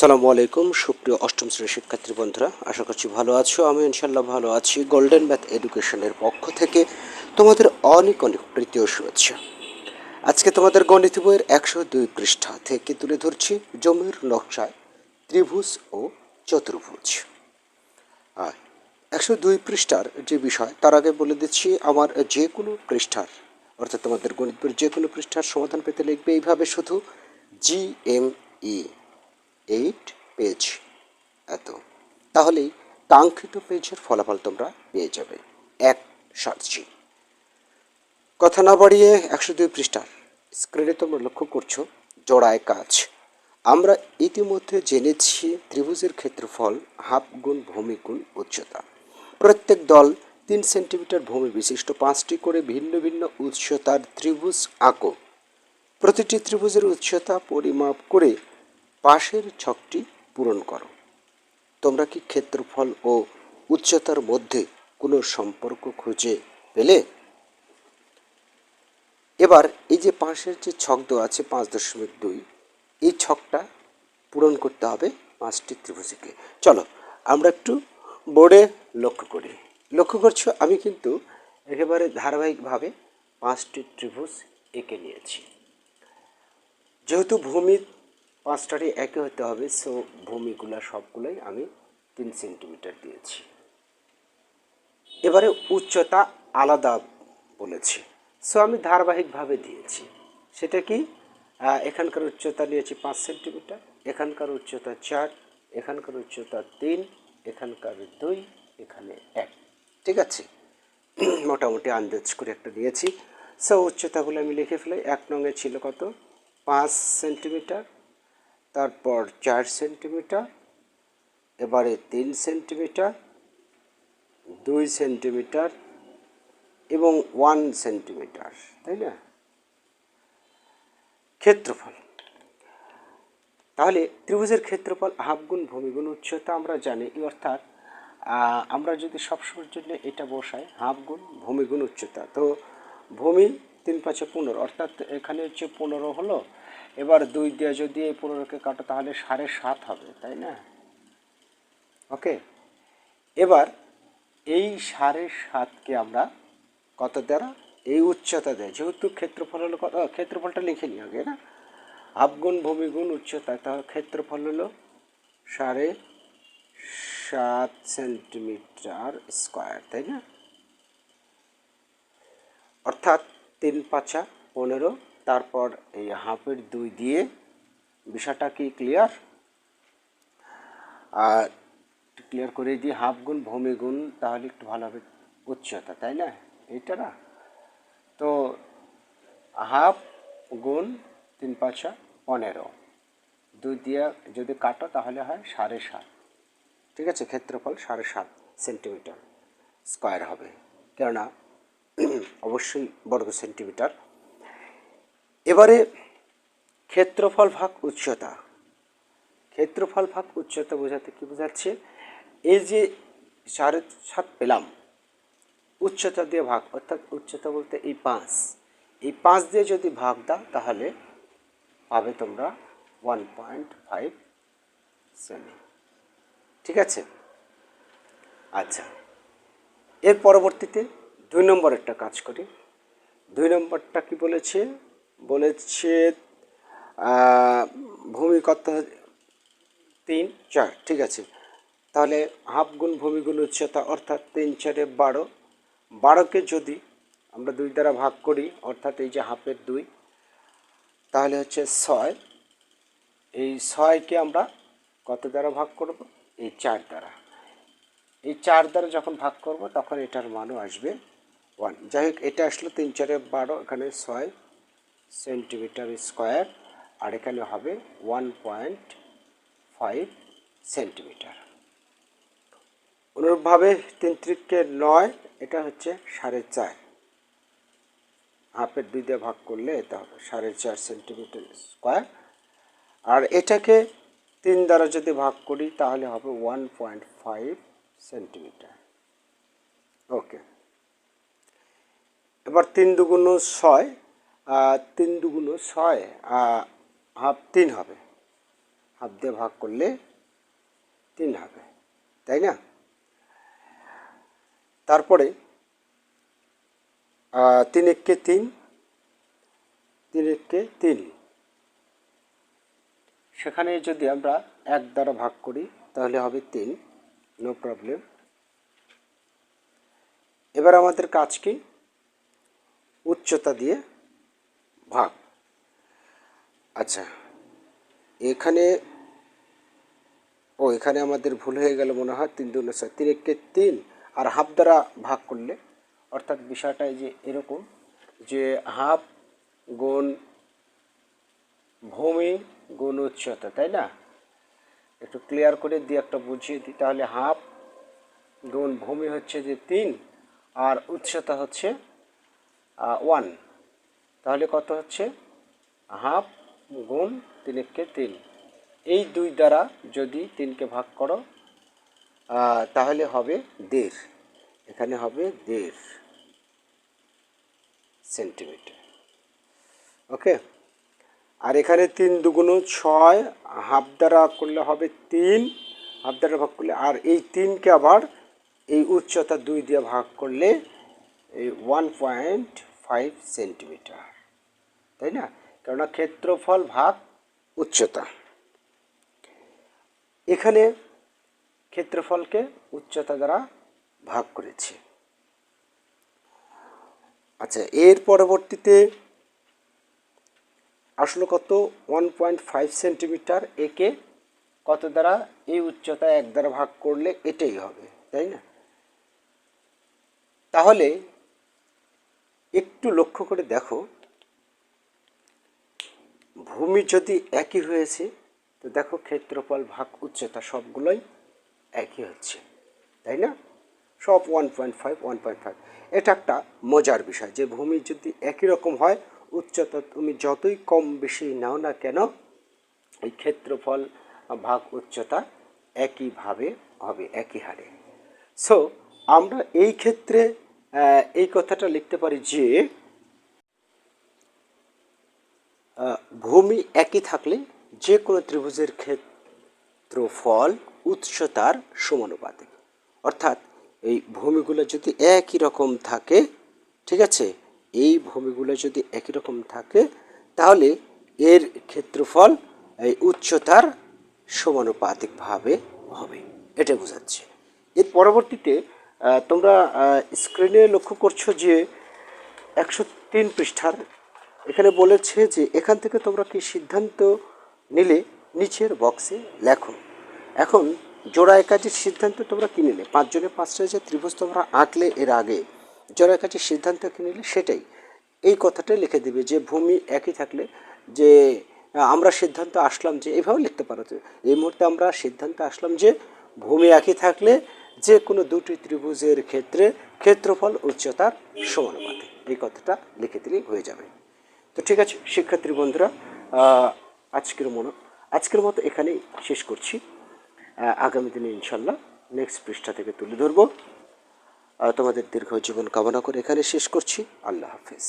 সালামু আলাইকুম, সুপ্রিয় অষ্টম শ্রেণির শিক্ষার্থী বন্ধুরা, আশা করছি ভালো আছো। আমি ইনশাল্লাহ ভালো আছি। গোল্ডেন ম্যাথ এডুকেশনের পক্ষ থেকে তোমাদের অনেক অনেক প্রীতি ও শুভেচ্ছা। আজকে তোমাদের গণিত বইয়ের একশো দুই পৃষ্ঠা থেকে তুলে ধরছি জমির নকশায় ত্রিভুজ ও চতুর্ভুজ। আর একশো দুই পৃষ্ঠার যে বিষয়, তার আগে বলে দিচ্ছি, আমার যে কোনো পৃষ্ঠার, অর্থাৎ তোমাদের গণিত বইয়ের যে কোনো পৃষ্ঠার সমাধান পেতে লিখবে এইভাবে শুধু G M E eight page এত। তাহলেই কাঙ্ক্ষিত পেজের ফলাফল তোমরা পেয়ে যাবে। এক সার্চি কথা না বাড়িয়ে একশো দুই পৃষ্ঠার স্ক্রিনে তোমরা লক্ষ্য করছ, জোড়ায় কাজ। আমরা ইতিমধ্যে জেনেছি ত্রিভুজের ক্ষেত্রফল হাফ গুণ ভূমি গুণ উচ্চতা। প্রত্যেক দল তিন সেন্টিমিটার ভূমি বিশিষ্ট পাঁচটি করে ভিন্ন ভিন্ন উচ্চতার ত্রিভুজ আঁকো। প্রতিটি ত্রিভুজের উচ্চতা পরিমাপ করে পাশের ছকটি পূরণ করো। তোমরা কি ক্ষেত্রফল ও উচ্চতার মধ্যে কোনো সম্পর্ক খুঁজে পেলে? এবার এই যে পাশের যে ছক দেওয়া আছে পাঁচ দশমিক দুই, এই ছকটা পূরণ করতে হবে পাঁচটি ত্রিভুজকে। চলো, আমরা একটু বোর্ডে লক্ষ্য করি। লক্ষ্য করছ, আমি কিন্তু একেবারে ধারাবাহিকভাবে পাঁচটি ত্রিভুজ এঁকে নিয়েছি। যেহেতু ভূমি পাঁচটারই একই হতে হবে সো ভূমিগুলা সবগুলোই আমি তিন সেন্টিমিটার দিয়েছি। এবারে উচ্চতা আলাদা বলেছি সো আমি ধারাবাহিকভাবে দিয়েছি। সেটা কি? এখানকার উচ্চতা নিয়েছি পাঁচ সেন্টিমিটার এখানকার উচ্চতা চার, এখানকার উচ্চতা তিন, এখানকার দুই, এখানে এক। ঠিক আছে? মোটামুটি আন্দাজ করে একটা দিয়েছি। সো উচ্চতাগুলো আমি লিখে ফেলাই এক নঙে ছিল কত? পাঁচ সেন্টিমিটার তারপর চার সেন্টিমিটার, এবারে তিন সেন্টিমিটার, দুই সেন্টিমিটার এবং ওয়ান সেন্টিমিটার, তাই না? ক্ষেত্রফল। তাহলে ত্রিভুজের ক্ষেত্রফল হাফ গুণ ভূমি উচ্চতা আমরা জানি অর্থাৎ আমরা যদি সবসময়ের জন্য এটা বসাই, হাফ গুণ ভূমি উচ্চতা। তো ভূমি তিন পাঁচে পনেরো, অর্থাৎ এখানে হচ্ছে পনেরো হলো। এবার দুই দিয়ে যদি এই পনেরোকে কাটো তাহলে সাড়ে সাত হবে, তাই না? ওকে এবার এই সাড়ে সাতকে আমরা কত দ্বারা? এই উচ্চতা দেয়। যেহেতু ক্ষেত্রফল হলো কত? ক্ষেত্রফলটা লিখে নিই আগে, না? আবগুণ ভূমিগুণ উচ্চতা, তাহলে ক্ষেত্রফল হলো সাড়ে সাত সেন্টিমিটার স্কোয়ার, তাই না? অর্থাৎ তিন পাঁচা, পনেরো, তারপর এই হাফের দুই দিয়ে বিষয়টা কি ক্লিয়ার আর ক্লিয়ার করে দিই হাফ গুণ ভূমি গুণ, তাহলে একটু ভালো হবে উচ্চতা, তাই না? এইটা না? তো হাফ গুণ তিন পাঁচা, পনেরো। দুই দিয়ে যদি কাটো, তাহলে হয় সাড়ে সাত। ঠিক আছে? ক্ষেত্রফল সাড়ে সাত সেন্টিমিটার স্কোয়ার হবে। কেননা অবশ্যই বর্গ সেন্টিমিটার। এবারে ক্ষেত্রফল ভাগ উচ্চতা। ক্ষেত্রফল ভাগ উচ্চতা বোঝাতে কি বোঝাচ্ছে? এই যে সাড়ে সাত পেলাম, উচ্চতা দিয়ে ভাগ, অর্থাৎ উচ্চতা বলতে এই পাঁচ। এই পাঁচ দিয়ে যদি ভাগ দাও, তাহলে পাবে তোমরা ওয়ান পয়েন্ট ফাইভ সেমি। ঠিক আছে? আচ্ছা। এর পরবর্তীতে দুই নম্বর একটা কাজ করি। দুই নম্বরটা কি বলেছে? বলেছে আহ, ভূমি কত তিন চার ঠিক আছে। তাহলে হাফ গুণ ভূমিগুণ উচ্চতা অর্থাৎ তিন চারে বারো। বারোকে যদি আমরা দুই দ্বারা ভাগ করি অর্থাৎ এই যে হাফের দুই তাহলে হচ্ছে ছয়। এই ছয়কে আমরা কত দ্বারা ভাগ করব? এই চার দ্বারা। এই চার দ্বারা যখন ভাগ করব তখন এটার মানও আসবে ওয়ান যাই হোক এটা আসলো তিন চারে বারো, এখানে ছয় সেন্টিমিটার স্কোয়ার, আর এখানে হবে ওয়ান পয়েন্ট ফাইভ সেন্টিমিটার। অনুরূপভাবে তিন ত্রিককে নয়, এটা হচ্ছে সাড়ে চার। হাফের দুই দিয়ে ভাগ করলে এটা হবে সাড়ে চার সেন্টিমিটার স্কোয়ার। আর এটাকে তিন দ্বারা যদি ভাগ করি, তাহলে হবে one point five centimetre. Okay. এবার তিন দুগুণ ছয় তিন দুগুণ ছয় হাফ তিন হবে। হাফ দিয়ে ভাগ করলে তিন হবে, তাই না? তারপরে তিন এককে তিন তিন এককে তিন। সেখানে যদি আমরা এক দ্বারা ভাগ করি, তাহলে হবে তিন, নো প্রবলেম। এবার আমাদের কাজ কি? উচ্চতা দিয়ে ভাগ। আচ্ছা এখানে, ও, এখানে আমাদের ভুল হয়ে গেল মনে হয় তিন দুগুণ ছয়। তিন একে তিন আর হাফ দ্বারা ভাগ করলে, অর্থাৎ বিষয়টা যে এরকম যে হাফ গুণ ভূমি গুণ উচ্চতা, তাই না? একটু ক্লিয়ার করে দিয়ে একটা বুঝিয়ে দিই। তাহলে হাফ গুণ ভূমি হচ্ছে যে তিন আর উচ্চতা হচ্ছে ওয়ান তাহলে কত হচ্ছে? হাফ গুণ তিনকে তিন। এই দুই দ্বারা যদি তিনকে ভাগ করো তাহলে হবে দেড়। এখানে হবে দেড় সেন্টিমিটার। ওকে? আর এখানে তিন দুগুণ ছয়, হাফ দ্বারা করলে হবে তিন, হাফ দ্বারা ভাগ করলে আর এই তিনকে আবার এই উচ্চতা দুই দিয়ে ভাগ করলে এই ওয়ান পয়েন্ট ফাইভ সেন্টিমিটার তাই না? কেননা ক্ষেত্রফল ভাগ উচ্চতা। এখানে ক্ষেত্রফলকে উচ্চতা দ্বারা ভাগ করেছি। আচ্ছা এর পরবর্তীতে আসলো কত? ওয়ান পয়েন্ট ফাইভ সেন্টিমিটার একে কত দ্বারা? এই উচ্চতা এক দ্বারা ভাগ করলে এটাই হবে, তাই না? তাহলে একটু লক্ষ্য করে দেখো। ভূমি যদি একই হয়েছে, তো দেখো ক্ষেত্রফল, ভাগ, উচ্চতা সবগুলোই একই হচ্ছে, তাই না? সব one point five one point five এটা একটা মজার বিষয় যে ভূমি যদি একই রকম হয়, উচ্চতা তুমি যতই কম বেশি নাও না কেন, এই ক্ষেত্রফল, ভাগ, উচ্চতা একইভাবে হবে, একই হারে। সো আমরা এই ক্ষেত্রে এই কথাটা লিখতে পারি যে ভূমি একই থাকলে যে কোনো ত্রিভুজের ক্ষেত্রফল উচ্চতার সমানুপাতিক। অর্থাৎ এই ভূমিগুলো যদি একই রকম থাকে, ঠিক আছে? এই ভূমিগুলো যদি একই রকম থাকে, তাহলে এর ক্ষেত্রফল, এই উচ্চতার সমানুপাতিকভাবে হবে। এটা বোঝাচ্ছে। এর পরবর্তীতে তোমরা স্ক্রিনে লক্ষ্য করছ যে একশো তিন পৃষ্ঠার এখানে বলেছে যে এখান থেকে তোমরা কি সিদ্ধান্ত নিলে? নিচের বক্সে লেখো। এখন জোড়া একাজির সিদ্ধান্ত তোমরা কি নিলে? পাঁচজনে পাঁচটা যে ত্রিভুজ তোমরা আঁকলে এর আগে জোড়া একাজির সিদ্ধান্ত কি নিলে? সেটাই। এই কথাটাই লিখে দিবে যে ভূমি একই থাকলে যে আমরা সিদ্ধান্ত আসলাম যে এইভাবে লিখতে পারো। এই মুহূর্তে আমরা সিদ্ধান্ত আসলাম যে ভূমি একই থাকলে যে কোনো দুটি ত্রিভুজের ক্ষেত্রে ক্ষেত্রফল, উচ্চতার সমানুপাতে এই কথাটা লিখে দিলেই হয়ে যাবে। তো ঠিক আছে, শিক্ষার্থী বন্ধুরা আজকের মনে, আজকের মতো এখানেই শেষ করছি। আগামী দিনে ইনশাল্লাহ নেক্সট পৃষ্ঠা থেকে তুলে ধরবো। তোমাদের দীর্ঘ জীবন কামনা করে এখানে শেষ করছি। আল্লাহ হাফেজ।